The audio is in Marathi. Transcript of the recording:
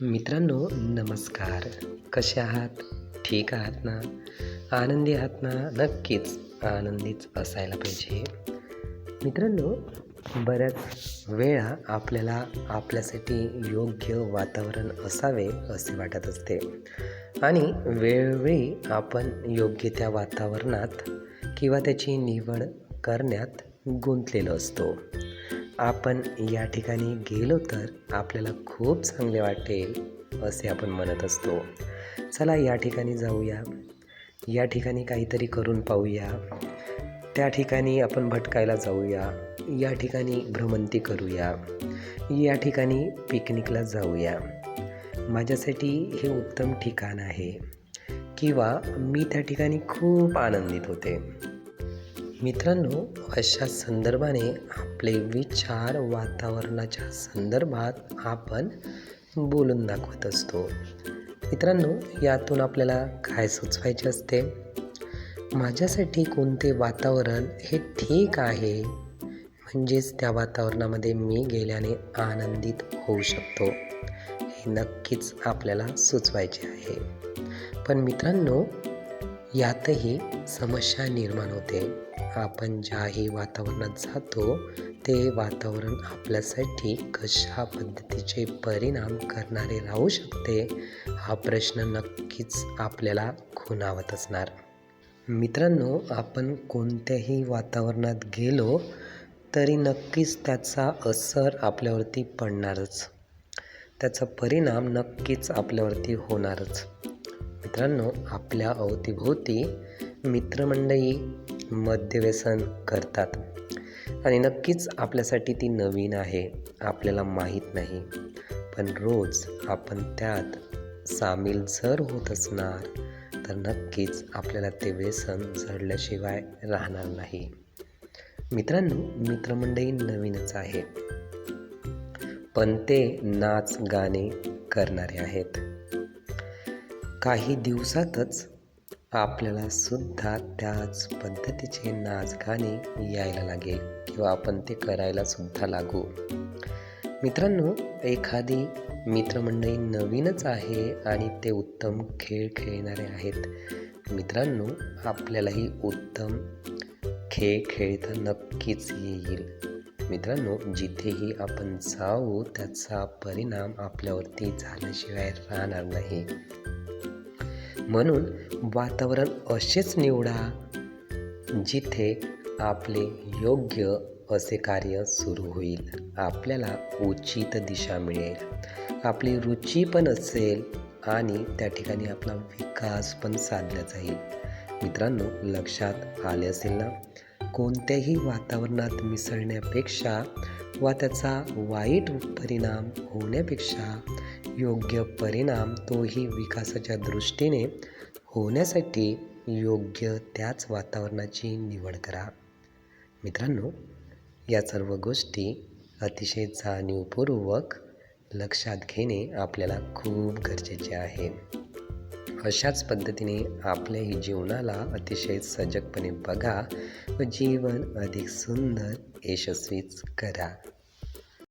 मित्रांनो नमस्कार. कसे आहात? ठीक आहात ना? आनंदी आहात ना? नक्कीच आनंदीच असायला पाहिजे. मित्रांनो बऱ्याच वेळा आपल्याला आपल्यासाठी योग्य वातावरण असावे असे वाटत असते. आणि वेळोवेळी आपण योग्य त्या वातावरणात किंवा त्याची निवड करण्यात गुंतलेलो असतो. आपण या ठिकाणी गेलो तर आपल्याला खूप चांगले वाटेल असे आपण म्हणत असतो. चला या ठिकाणी जाऊया. या ठिकाणी काहीतरी करून पाहूया. त्या ठिकाणी आपण भटकायला जाऊया. या ठिकाणी भ्रमंती करूया. या ठिकाणी पिकनिकला जाऊया. माझ्यासाठी हे उत्तम ठिकाण आहे. किंवा मी त्या ठिकाणी खूप आनंदित होते. मित्रांनो अशा संदर्भाने आपले विचार वातावरणाच्या संदर्भात आपण बोलून दाखवत असतो. मित्रांनो यातून आपल्याला काय सुचवायचे असते? माझ्यासाठी कोणते वातावरण हे ठीक आहे? म्हणजेच त्या वातावरणामध्ये मी गेल्याने आनंदित होऊ शकतो हे नक्कीच आपल्याला सुचवायचे आहे. पण मित्रांनो यातही समस्या निर्माण होते. आपण ज्याही वातावरणात जातो ते वातावरण आपल्यासाठी कशा पद्धतीचे परिणाम करणारे राहू शकते हा प्रश्न नक्कीच आपल्याला खुणावत असणार. मित्रांनो आपण कोणत्याही वातावरणात गेलो तरी नक्कीच त्याचा असर आपल्यावरती पडणारच. त्याचा परिणाम नक्कीच आपल्यावरती होणारच. मित्रांनो आपल्या अवतीभोवती मित्रमंडळी मद्यव्यसन करतात. आणि नक्कीच आपल्यासाठी ती नवीन आहे आपल्याला माहीत नाही. पण रोज आपण त्यात सामील जर होत असणार तर नक्कीच आपल्याला ते व्यसन जडल्याशिवाय राहणार नाही. मित्रांनो मित्रमंडळी नवीनच आहे. पण ते नाच गाणे करणारे आहेत. काही दिवसातच आपल्याला सुद्धा त्याच पद्धतीचे नाच गाणे यायला लागेल किंवा आपण ते करायला सुद्धा लागू. मित्रांनो एखादी मित्रमंडळी नवीनच आहे आणि ते उत्तम खेळ खेळणारे आहेत. मित्रांनो आपल्यालाही उत्तम खेळ खेळता नक्कीच येईल. मित्रांनो जिथेही आपण जाऊ त्याचा परिणाम आपल्यावरती झाल्याशिवाय राहणार नाही. म्हणून वातावरण असेच निवडा जिथे आपले योग्य असे कार्य सुरू होईल. आपल्याला उचित दिशा मिळेल. आपली रुची पण असेल आणि त्या ठिकाणी आपला विकास पण साधला जाईल. मित्रांनो लक्षात आले असेल ना? कोणत्याही वातावरणात मिसळण्यापेक्षा वा त्याचा वाईट परिणाम होण्यापेक्षा योग्य परिणाम तोही विकासाच्या दृष्टीने होण्यासाठी योग्य त्याच वातावरणाची निवड करा. मित्रांनो या सर्व गोष्टी अतिशय जाणीवपूर्वक लक्षात घेणे आपल्याला खूप गरजेचे आहे. अशाच पद्धतीने आपल्याही जीवनाला अतिशय सजगपणे बघा व जीवन अधिक सुंदर यशस्वीच करा.